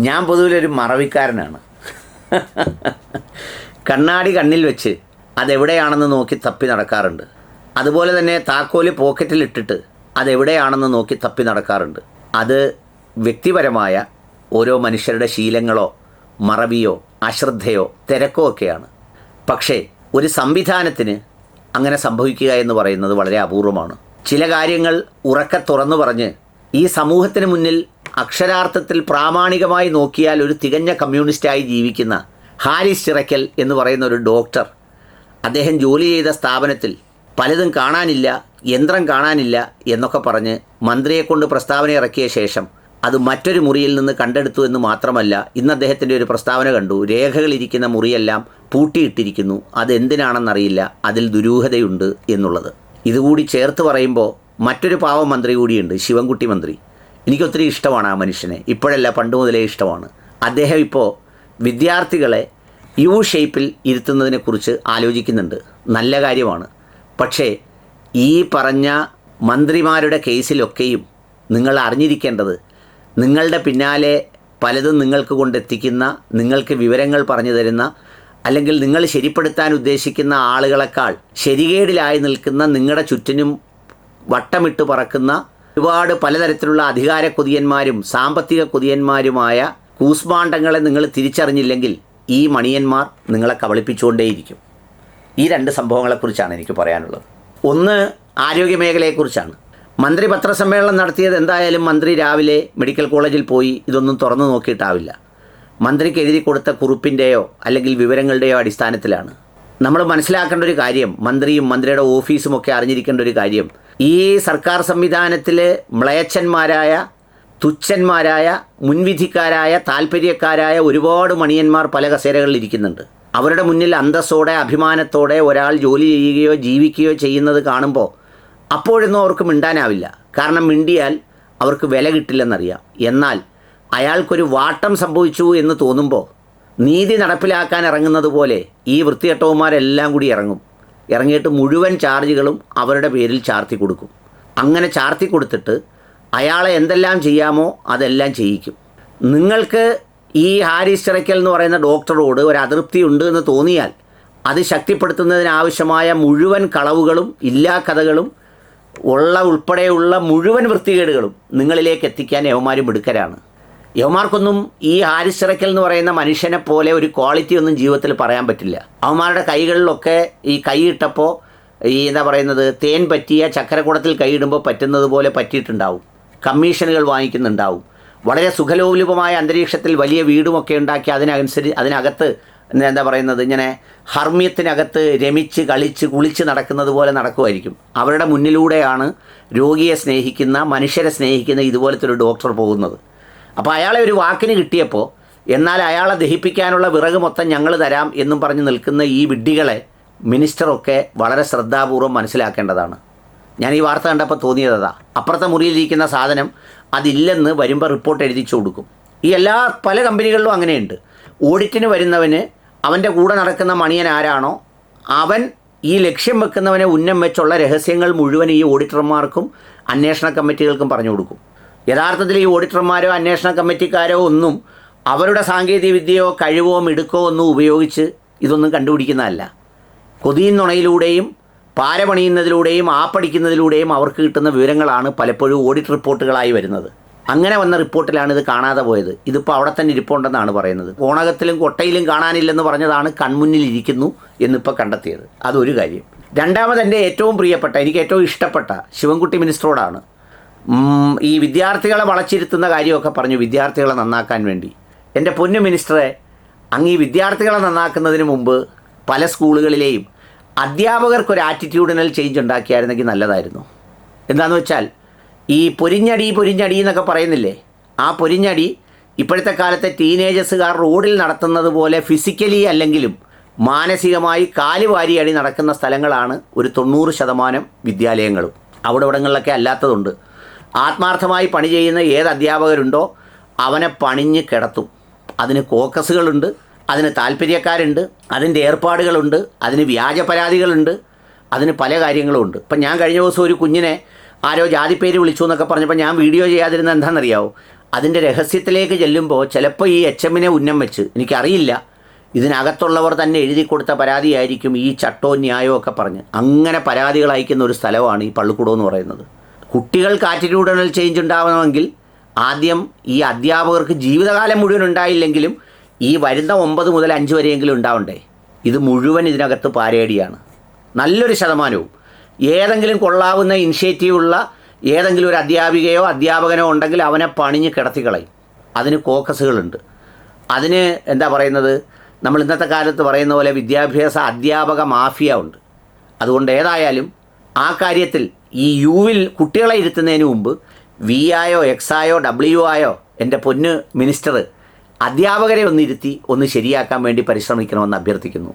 ഞാൻ പൊതുവിലൊരു മറവിക്കാരനാണ്. കണ്ണാടി കണ്ണിൽ വെച്ച് അതെവിടെയാണെന്ന് നോക്കി തപ്പി നടക്കാറുണ്ട്. അതുപോലെ തന്നെ താക്കോൽ പോക്കറ്റിലിട്ടിട്ട് അതെവിടെയാണെന്ന് നോക്കി തപ്പി നടക്കാറുണ്ട്. അത് വ്യക്തിപരമായ ഓരോ മനുഷ്യരുടെ ശീലങ്ങളോ മറവിയോ അശ്രദ്ധയോ തിരക്കോ ഒക്കെയാണ്. പക്ഷേ ഒരു സംവിധാനത്തിന് അങ്ങനെ സംഭവിക്കുക എന്ന് പറയുന്നത് വളരെ അപൂർവമാണ്. ചില കാര്യങ്ങൾ ഉറക്കെ തുറന്നു പറഞ്ഞ് ഈ സമൂഹത്തിന് മുന്നിൽ അക്ഷരാർത്ഥത്തിൽ പ്രാമാണികമായി നോക്കിയാൽ ഒരു തികഞ്ഞ കമ്മ്യൂണിസ്റ്റായി ജീവിക്കുന്ന ഹാരിസ് ചിറക്കൽ എന്ന് പറയുന്ന ഒരു ഡോക്ടർ അദ്ദേഹം ജോലി ചെയ്ത സ്ഥാപനത്തിൽ പലതും കാണാനില്ല യന്ത്രം കാണാനില്ല എന്നൊക്കെ പറഞ്ഞ് മന്ത്രിയെക്കൊണ്ട് പ്രസ്താവന ഇറക്കിയ ശേഷം അത് മറ്റൊരു മുറിയിൽ നിന്ന് കണ്ടെടുത്തു എന്ന് മാത്രമല്ല ഇന്ന് അദ്ദേഹത്തിന്റെ ഒരു പ്രസ്താവന കണ്ടു. രേഖകളിരിക്കുന്ന മുറിയെല്ലാം പൂട്ടിയിട്ടിരിക്കുന്നു. അതെന്തിനാണെന്നറിയില്ല അതിൽ ദുരൂഹതയുണ്ട് എന്നുള്ളത്. ഇതുകൂടി ചേർത്ത് പറയുമ്പോൾ മറ്റൊരു പാവം മന്ത്രി കൂടിയുണ്ട് ശിവൻകുട്ടി മന്ത്രി. എനിക്കൊത്തിരി ഇഷ്ടമാണ് ആ മനുഷ്യനെ. ഇപ്പോഴല്ല പണ്ട് മുതലേ ഇഷ്ടമാണ്. അദ്ദേഹം ഇപ്പോൾ വിദ്യാർത്ഥികളെ യു ഷേപ്പിൽ ഇരുത്തുന്നതിനെക്കുറിച്ച് ആലോചിക്കുന്നുണ്ട്. നല്ല കാര്യമാണ്. പക്ഷേ ഈ പറഞ്ഞ മന്ത്രിമാരുടെ കേസിലൊക്കെയും നിങ്ങൾ അറിഞ്ഞിരിക്കേണ്ടത് നിങ്ങളുടെ പിന്നാലെ പലതും നിങ്ങൾക്ക് കൊണ്ടെത്തിക്കുന്ന നിങ്ങൾക്ക് വിവരങ്ങൾ പറഞ്ഞു തരുന്ന അല്ലെങ്കിൽ നിങ്ങൾ ശരിപ്പെടുത്താൻ ഉദ്ദേശിക്കുന്ന ആളുകളെക്കാൾ ശരികേടിലായി നിൽക്കുന്ന നിങ്ങളുടെ ചുറ്റിനും വട്ടമിട്ട് പറക്കുന്ന ഒരുപാട് പലതരത്തിലുള്ള അധികാര കൊതിയന്മാരും സാമ്പത്തിക കൊതിയന്മാരുമായ കൂസ്മാണ്ടങ്ങളെ നിങ്ങൾ തിരിച്ചറിഞ്ഞില്ലെങ്കിൽ ഈ മണിയന്മാർ നിങ്ങളെ കബളിപ്പിച്ചുകൊണ്ടേയിരിക്കും. ഈ രണ്ട് സംഭവങ്ങളെക്കുറിച്ചാണ് എനിക്ക് പറയാനുള്ളത്. ഒന്ന് ആരോഗ്യമേഖലയെക്കുറിച്ചാണ്. മന്ത്രി പത്രസമ്മേളനം നടത്തിയത് എന്തായാലും മന്ത്രി രാവിലെ മെഡിക്കൽ കോളേജിൽ പോയി ഇതൊന്നും തുറന്നു നോക്കിയിട്ടാവില്ല. മന്ത്രിക്ക് എഴുതി കൊടുത്ത കുറിപ്പിന്റെയോ അല്ലെങ്കിൽ വിവരങ്ങളുടെയോ അടിസ്ഥാനത്തിലാണ്. നമ്മൾ മനസ്സിലാക്കേണ്ട ഒരു കാര്യം മന്ത്രിയും മന്ത്രിയുടെ ഓഫീസും ഒക്കെ അറിഞ്ഞിരിക്കേണ്ട ഒരു കാര്യം. ഈ സർക്കാർ സംവിധാനത്തിൽ മ്ലയച്ചന്മാരായ തുച്ഛന്മാരായ മുൻവിധിക്കാരായ താല്പര്യക്കാരായ ഒരുപാട് മണിയന്മാർ പല കസേരകളിൽ ഇരിക്കുന്നുണ്ട്. അവരുടെ മുന്നിൽ അന്തസ്സോടെ അഭിമാനത്തോടെ ഒരാൾ ജോലി ചെയ്യുകയോ ജീവിക്കുകയോ ചെയ്യുന്നത് കാണുമ്പോൾ അപ്പോഴൊന്നും അവർക്ക് മിണ്ടാനാവില്ല. കാരണം മിണ്ടിയാൽ അവർക്ക് വില കിട്ടില്ലെന്നറിയാം. എന്നാൽ അയാൾക്കൊരു വാട്ടം സംഭവിച്ചു എന്ന് തോന്നുമ്പോൾ നീതി നടപ്പിലാക്കാൻ ഇറങ്ങുന്നത് പോലെ ഈ വൃത്തികെട്ടവന്മാരെല്ലാം കൂടി ഇറങ്ങും. ഇറങ്ങിയിട്ട് മുഴുവൻ ചാർജുകളും അവരുടെ പേരിൽ ചാർത്തി കൊടുക്കും. അങ്ങനെ ചാർത്തി കൊടുത്തിട്ട് അയാളെ എന്തെല്ലാം ചെയ്യാമോ അതെല്ലാം ചെയ്യിക്കും. നിങ്ങൾക്ക് ഈ ഹാരിസ് ചിറയ്ക്കൽ എന്ന് പറയുന്ന ഡോക്ടറോട് ഒരു അതൃപ്തി ഉണ്ട് എന്ന് തോന്നിയാൽ അത് ശക്തിപ്പെടുത്തുന്നതിനാവശ്യമായ മുഴുവൻ കളവുകളും ഇല്ലാ കഥകളും ഉള്ള ഉൾപ്പെടെയുള്ള മുഴുവൻ വൃത്തികേടുകളും നിങ്ങളിലേക്ക് എത്തിക്കാൻ യവന്മാരും മിടുക്കരാണ്. യവന്മാർക്കൊന്നും ഈ ഹാരിസ് ചിറക്കൽ എന്ന് പറയുന്ന മനുഷ്യനെ പോലെ ഒരു ക്വാളിറ്റി ഒന്നും ജീവിതത്തിൽ പറയാൻ പറ്റില്ല. അവന്മാരുടെ കൈകളിലൊക്കെ ഈ കൈയിട്ടപ്പോൾ ഈ എന്താ പറയുന്നത് തേൻ പറ്റിയ ചക്കരക്കുടത്തിൽ കൈയിടുമ്പോൾ പറ്റുന്നത് പോലെ പറ്റിയിട്ടുണ്ടാവും. കമ്മീഷനുകൾ വാങ്ങിക്കുന്നുണ്ടാവും. വളരെ സുഖലോലുപമായ അന്തരീക്ഷത്തിൽ വലിയ വീടുമൊക്കെ ഉണ്ടാക്കി അതിനനുസരിച്ച് അതിനകത്ത് എന്താ പറയുന്നത് ഇങ്ങനെ ഹർമ്മ്യത്തിനകത്ത് രമിച്ച് കളിച്ച് കുളിച്ച് നടക്കുന്നത് പോലെ നടക്കുമായിരിക്കും. അവരുടെ മുന്നിലൂടെയാണ് രോഗിയെ സ്നേഹിക്കുന്ന മനുഷ്യരെ സ്നേഹിക്കുന്ന ഇതുപോലത്തെ ഒരു ഡോക്ടർ പോകുന്നത്. അപ്പോൾ അയാളെ ഒരു വാക്കിന് കിട്ടിയപ്പോൾ എന്നാൽ അയാളെ ദഹിപ്പിക്കാനുള്ള വിറക് മൊത്തം ഞങ്ങൾ തരാം എന്നും പറഞ്ഞ് നിൽക്കുന്ന ഈ വിഡ്ഢികളെ മിനിസ്റ്ററൊക്കെ വളരെ ശ്രദ്ധാപൂർവം മനസ്സിലാക്കേണ്ടതാണ്. ഞാൻ ഈ വാർത്ത കണ്ടപ്പോൾ തോന്നിയതാ അപ്പുറത്തെ മുറിയിലിരിക്കുന്ന സാധനം അതില്ലെന്ന് വരുമ്പോൾ റിപ്പോർട്ട് എഴുതിച്ചു കൊടുക്കും. ഈ എല്ലാ പല കമ്പനികളിലും അങ്ങനെയുണ്ട്. ഓഡിറ്റിന് വരുന്നവന് അവന്റെ കൂടെ നടക്കുന്ന മണിയൻ ആരാണോ അവൻ ഈ ലക്ഷ്യം വെക്കുന്നവനെ ഉന്നം വെച്ചുള്ള രഹസ്യങ്ങൾ മുഴുവൻ ഈ ഓഡിറ്റർമാർക്കും അന്വേഷണ കമ്മിറ്റികൾക്കും പറഞ്ഞു കൊടുക്കും. യഥാർത്ഥത്തിൽ ഈ ഓഡിറ്റർമാരോ അന്വേഷണ കമ്മിറ്റിക്കാരോ ഒന്നും അവരുടെ സാങ്കേതിക വിദ്യയോ കഴിവോ മിടുക്കോ ഒന്നും ഉപയോഗിച്ച് ഇതൊന്നും കണ്ടുപിടിക്കുന്നതല്ല. കൊതിയും നുണയിലൂടെയും പാരപണിയുന്നതിലൂടെയും ആപ്പടിക്കുന്നതിലൂടെയും അവർക്ക് കിട്ടുന്ന വിവരങ്ങളാണ് പലപ്പോഴും ഓഡിറ്റ് റിപ്പോർട്ടുകളായി വരുന്നത്. അങ്ങനെ വന്ന റിപ്പോർട്ടിലാണ് ഇത് കാണാതെ പോയത്. ഇതിപ്പോൾ അവിടെ തന്നെ ഇരിപ്പുണ്ടെന്നാണ് പറയുന്നത്. ഓണകത്തിലും കൊട്ടയിലും കാണാനില്ലെന്ന് പറഞ്ഞതാണ് കൺമുന്നിൽ ഇരിക്കുന്നു എന്നിപ്പോൾ കണ്ടെത്തിയത്. അതൊരു കാര്യം. രണ്ടാമത് എന്റെ ഏറ്റവും പ്രിയപ്പെട്ട എനിക്ക് ഏറ്റവും ഇഷ്ടപ്പെട്ട ശിവൻകുട്ടി മിനിസ്റ്ററോടാണ് ഈ വിദ്യാർത്ഥികളെ വളച്ചിരുത്തുന്ന കാര്യമൊക്കെ പറഞ്ഞു വിദ്യാർത്ഥികളെ നന്നാക്കാൻ വേണ്ടി. എന്റെ പൊന്നു മിനിസ്റ്ററെ അങ്ങ് ഈ വിദ്യാർത്ഥികളെ നന്നാക്കുന്നതിന് മുമ്പ് പല സ്കൂളുകളിലെയും അധ്യാപകർക്കൊരു ആറ്റിറ്റ്യൂഡിനൽ ചേഞ്ച് ഉണ്ടാക്കിയായിരുന്നെങ്കിൽ നല്ലതായിരുന്നു. എന്താണെന്ന് വെച്ചാൽ ഈ പൊരിഞ്ഞടി പൊരിഞ്ഞടി എന്നൊക്കെ പറയുന്നില്ലേ? ആ പൊരിഞ്ഞടി ഇപ്പോഴത്തെ കാലത്തെ ടീനേജേഴ്സുകാർ റോഡിൽ നടത്തുന്നത് പോലെ ഫിസിക്കലി അല്ലെങ്കിലും മാനസികമായി കാലുവാരി അടി നടക്കുന്ന സ്ഥലങ്ങളാണ് ഒരു തൊണ്ണൂറ് ശതമാനം വിദ്യാലയങ്ങളും. അവിടെ ഇവിടങ്ങളിലൊക്കെ അല്ലാത്തതുണ്ട്. ആത്മാർത്ഥമായി പണി ചെയ്യുന്ന ഏത് അധ്യാപകരുണ്ടോ അവനെ പണിഞ്ഞ് കിടത്തും. അതിന് കോക്കസുകളുണ്ട് അതിന് താല്പര്യക്കാരുണ്ട് അതിന്റെ ഏർപ്പാടുകളുണ്ട് അതിന് വ്യാജ പരാതികളുണ്ട് അതിന് പല കാര്യങ്ങളും ഉണ്ട് ഇപ്പം ഞാൻ കഴിഞ്ഞ ദിവസം ഒരു കുഞ്ഞിനെ ആരോ ജാതിപ്പേര് വിളിച്ചു എന്നൊക്കെ പറഞ്ഞപ്പോൾ ഞാൻ വീഡിയോ ചെയ്യാതിരുന്ന എന്താണെന്നറിയാവോ? അതിന്റെ രഹസ്യത്തിലേക്ക് ചെല്ലുമ്പോൾ ചിലപ്പോൾ ഈ എച്ച് എമ്മിനെ ഉന്നം വെച്ച് എനിക്കറിയില്ല ഇതിനകത്തുള്ളവർ തന്നെ എഴുതി കൊടുത്ത പരാതിയായിരിക്കും ഈ ചട്ടോ ന്യായവും ഒക്കെ പറഞ്ഞ്. അങ്ങനെ പരാതികൾ അയക്കുന്ന ഒരു സ്ഥലമാണ് ഈ പള്ളിക്കൂടം എന്ന് പറയുന്നത്. കുട്ടികൾക്ക് ആറ്റിറ്റ്യൂഡണൽ ചേഞ്ച് ഉണ്ടാവണമെങ്കിൽ ആദ്യം ഈ അധ്യാപകർക്ക് ജീവിതകാലം മുഴുവൻ ഉണ്ടായില്ലെങ്കിലും ഈ വരുന്ന ഒമ്പത് മുതൽ അഞ്ച് വരെയെങ്കിലും ഉണ്ടാവണ്ടേ? ഇത് മുഴുവൻ ഇതിനകത്ത് പാരേടിയാണ് നല്ലൊരു ശതമാനവും. ഏതെങ്കിലും കൊള്ളാവുന്ന ഇനിഷ്യേറ്റീവുള്ള ഏതെങ്കിലും ഒരു അധ്യാപികയോ അധ്യാപകനോ ഉണ്ടെങ്കിൽ അവനെ പണിഞ്ഞ് കിടത്തിക്കളയും. അതിന് കോക്കസുകളുണ്ട് അതിന് എന്താ പറയുന്നത്? നമ്മൾ ഇന്നത്തെ കാലത്ത് പറയുന്ന പോലെ വിദ്യാഭ്യാസ അധ്യാപക മാഫിയ ഉണ്ട്. അതുകൊണ്ട് ഏതായാലും ആ കാര്യത്തിൽ ഈ യുവിൽ കുട്ടികളെ ഇരുത്തുന്നതിന് മുമ്പ് വി ആയോ എക്സ് ആയോ ഡബ്ല്യു ആയോ എന്റെ പൊന്ന് മിനിസ്റ്റർ അധ്യാപകരെ ഒന്നിരുത്തി ഒന്ന് ശരിയാക്കാൻ വേണ്ടി പരിശ്രമിക്കണമെന്ന് അഭ്യർത്ഥിക്കുന്നു.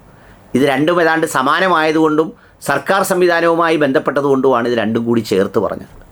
ഇത് രണ്ടും ഏതാണ്ട് സമാനമായതുകൊണ്ടും സർക്കാർ സംവിധാനവുമായി ബന്ധപ്പെട്ടതുകൊണ്ടുമാണ് ഇത് രണ്ടും കൂടി ചേർത്ത് പറഞ്ഞത്.